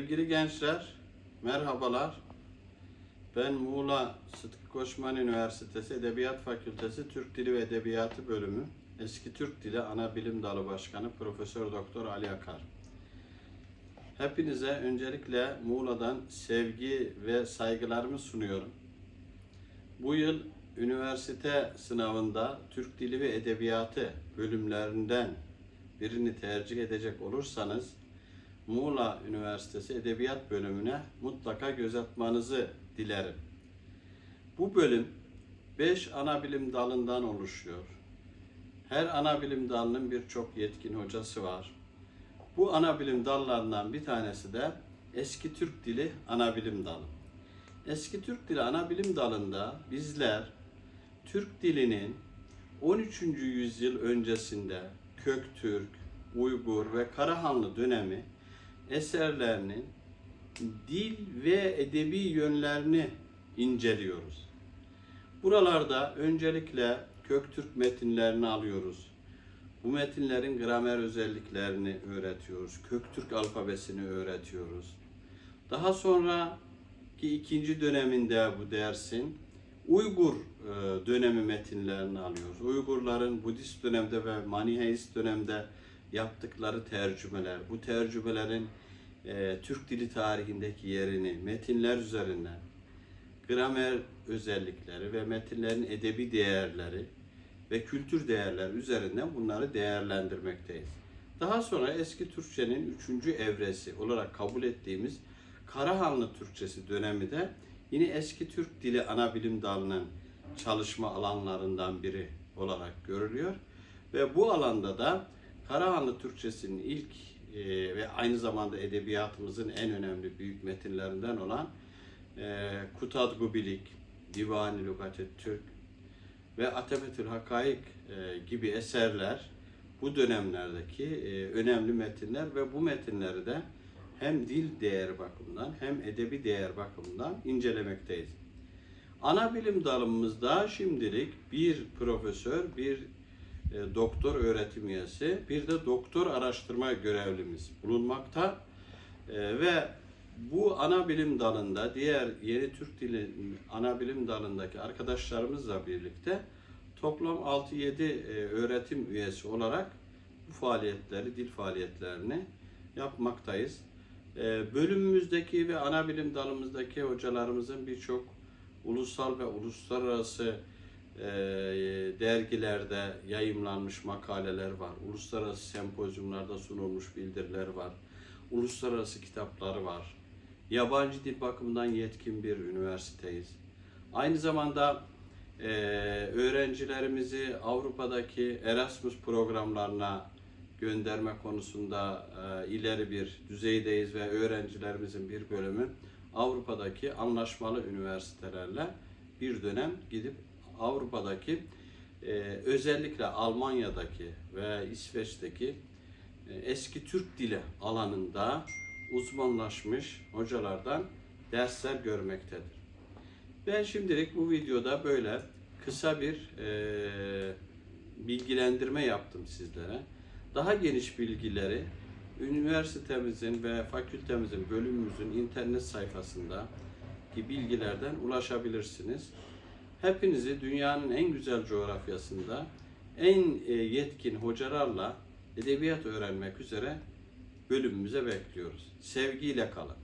Sevgili gençler, merhabalar. Ben Muğla Sıtkı Koçman Üniversitesi Edebiyat Fakültesi Türk Dili ve Edebiyatı Bölümü Eski Türk Dili Ana Bilim Dalı Başkanı Profesör Doktor Ali Akar. Hepinize öncelikle Muğla'dan sevgi ve saygılarımı sunuyorum. Bu yıl üniversite sınavında Türk Dili ve Edebiyatı bölümlerinden birini tercih edecek olursanız Muğla Üniversitesi Edebiyat Bölümüne mutlaka göz atmanızı dilerim. Bu bölüm 5 ana bilim dalından oluşuyor. Her ana bilim dalının birçok yetkin hocası var. Bu ana bilim dallarından bir tanesi de Eski Türk Dili ana bilim dalı. Eski Türk Dili ana bilim dalında bizler Türk dilinin 13. yüzyıl öncesinde Köktürk, Uygur ve Karahanlı dönemi eserlerinin dil ve edebi yönlerini inceliyoruz. Buralarda öncelikle Köktürk metinlerini alıyoruz. Bu metinlerin gramer özelliklerini öğretiyoruz. Köktürk alfabesini öğretiyoruz. Daha sonraki ikinci döneminde bu dersin Uygur e, dönemi metinlerini alıyoruz. Uygurların Budist dönemde ve Maniheist dönemde yaptıkları tercümeler, bu tercümelerin e, Türk dili tarihindeki yerini metinler üzerinden, gramer özellikleri ve metinlerin edebi değerleri ve kültür değerleri üzerinden bunları değerlendirmekteyiz. Daha sonra eski Türkçenin üçüncü evresi olarak kabul ettiğimiz Karahanlı Türkçesi dönemi de yine eski Türk dili ana bilim dalının çalışma alanlarından biri olarak görülüyor. Ve bu alanda da Karahanlı Türkçesinin ilk e, ve aynı zamanda edebiyatımızın en önemli büyük metinlerinden olan e, Kutad Gubilik, Divani Lugatet Türk ve Atefetül Hakaik e, gibi eserler bu dönemlerdeki e, önemli metinler ve bu metinleri de hem dil değeri bakımından hem edebi değer bakımından incelemekteyiz. Ana bilim dalımızda şimdilik bir profesör, bir e, doktor öğretim üyesi, bir de doktor araştırma görevlimiz bulunmakta. E, ve bu ana bilim dalında diğer yeni Türk dili ana bilim dalındaki arkadaşlarımızla birlikte toplam 6-7 e, öğretim üyesi olarak bu faaliyetleri, dil faaliyetlerini yapmaktayız. Bölümümüzdeki ve ana bilim dalımızdaki hocalarımızın birçok ulusal ve uluslararası e, dergilerde yayımlanmış makaleler var. Uluslararası sempozyumlarda sunulmuş bildiriler var. Uluslararası kitapları var. Yabancı dil bakımından yetkin bir üniversiteyiz. Aynı zamanda e, öğrencilerimizi Avrupa'daki Erasmus programlarına gönderme konusunda e, ileri bir düzeydeyiz ve öğrencilerimizin bir bölümü Avrupa'daki anlaşmalı üniversitelerle bir dönem gidip Avrupa'daki e, özellikle Almanya'daki ve İsveç'teki e, eski Türk dili alanında uzmanlaşmış hocalardan dersler görmektedir. Ben şimdilik bu videoda böyle kısa bir e, bilgilendirme yaptım sizlere. Daha geniş bilgileri üniversitemizin ve fakültemizin, bölümümüzün internet sayfasında ki bilgilerden ulaşabilirsiniz. Hepinizi dünyanın en güzel coğrafyasında en e, yetkin hocalarla edebiyat öğrenmek üzere bölümümüze bekliyoruz. Sevgiyle kalın.